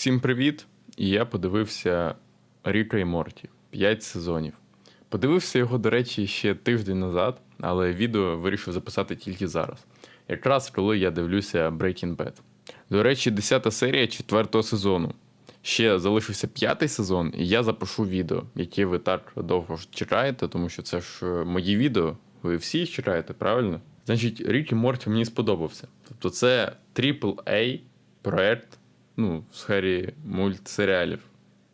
Всім привіт! І я подивився Ріка і Морті 5 сезонів. Подивився його, до речі, ще тиждень назад, але відео вирішив записати тільки зараз. Якраз коли я дивлюся Breaking Bad. До речі, 10 серія 4 сезону. Ще залишився п'ятий сезон, і я запишу відео, яке ви так довго чекаєте, тому що це ж е, мої відео. Ви всі їх чекаєте, правильно? Значить, Рік і Морті мені сподобався. Тобто це AAA проект ну, в сфері мультсеріалів.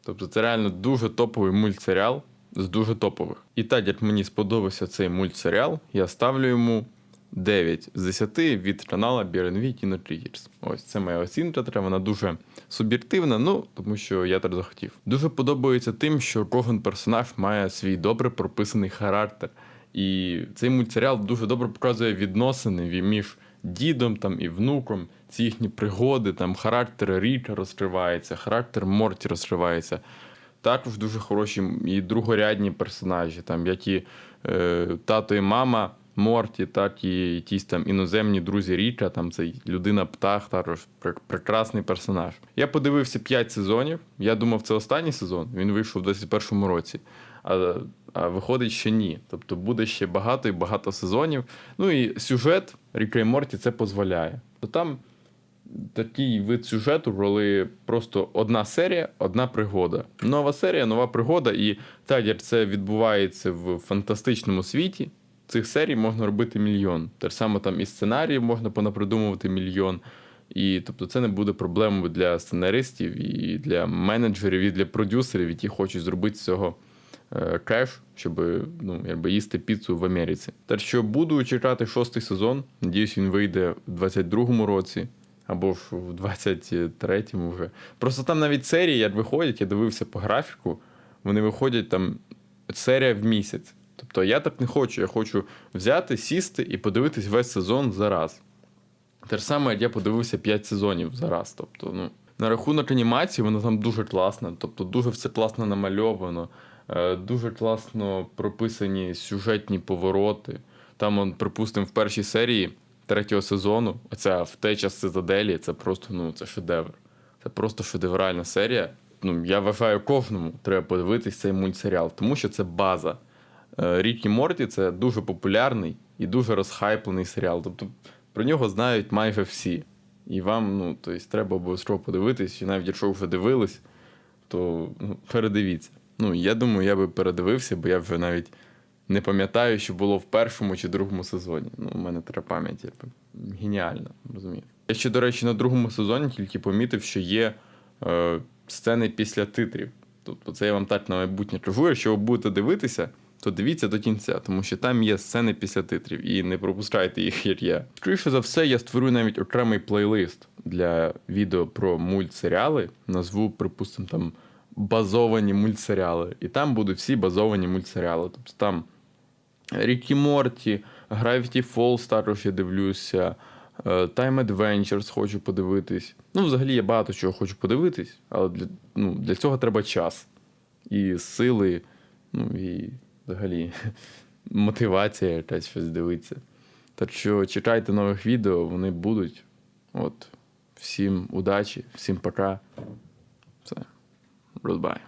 Тобто це реально дуже топовий мультсеріал з дуже топових. І так як мені сподобався цей мультсеріал, я ставлю йому 9 з 10 від канала BRNV Kino Triggers. Ось це моя оцінка, вона дуже суб'єктивна, ну тому що я так захотів. Дуже подобається тим, що кожен персонаж має свій добре прописаний характер. І цей мультсеріал дуже добре показує відносини між дідом там і внуком, ці їхні пригоди, там характер Ріка розкривається, характер Морті розкривається. Також дуже хороші і другорядні персонажі, там які е, тато і мама Морті, так і якісь там іноземні друзі Ріка, там цей людина птах, також прекрасний персонаж. Я подивився 5 сезонів. Я думав, це останній сезон. Він вийшов у 21-му році. А, а виходить, що ні. Тобто буде ще багато і багато сезонів. Ну і сюжет Ріка і Морті це дозволяє. То там такий вид сюжету, коли просто одна серія, одна пригода. Нова серія, нова пригода. І так як це відбувається в фантастичному світі, цих серій можна робити мільйон. Те ж саме там і сценаріїв можна понапридумувати мільйон. І тобто це не буде проблемою для сценаристів, і для менеджерів, і для продюсерів, які хочуть зробити з цього е, кеш, щоб ну, якби їсти піцу в Америці. Так що буду чекати шостий сезон. Надіюсь, він вийде в 22-му році. Або ж в 23-му вже. Просто там навіть серії, як виходять, я дивився по графіку, вони виходять там серія в місяць. Тобто я так не хочу. Я хочу взяти, сісти і подивитись весь сезон за раз. Те ж саме, як я подивився 5 сезонів за раз. Тобто, ну, на рахунок анімації, вона там дуже класна. Тобто, дуже все класно намальовано, е, дуже класно прописані сюжетні повороти. Там, припустимо, в першій серії третього сезону, оця втеча з цитаделі, це просто ну, це шедевр. Це просто шедевральна серія. Ну, я вважаю, кожному треба подивитись цей мультсеріал, тому що це база. Е, Рік і Морті це дуже популярний і дуже розхайплений серіал. Тобто про нього знають майже всі. І вам, ну, тобто, треба обов'язково подивитись, і навіть якщо вже дивились, то ну, передивіться. Ну, я думаю, я би передивився, бо я вже навіть не пам'ятаю, що було в першому чи другому сезоні. Ну, у мене така пам'ять якби, геніальна, розумієте. Я ще, до речі, на другому сезоні тільки помітив, що є е, сцени після титрів. Тобто, це я вам так на майбутнє кажу, якщо ви будете дивитися, то дивіться до кінця, тому що там є сцени після титрів, і не пропускайте їх, як я. Скоріше за все, я створю навіть окремий плейлист для відео про мультсеріали. Назву, припустимо, там базовані мультсеріали. І там будуть всі базовані мультсеріали. Тобто там Рікі Морті, Gravity Falls також я дивлюся. е, Time Adventures хочу подивитись. Ну, взагалі я багато чого хочу подивитись, але для, ну, для цього треба час і сили, ну і взагалі мотивація якась щось дивитися. Так що чекайте нових відео, вони будуть. От. Всім удачі, всім пока. Все. Розбай.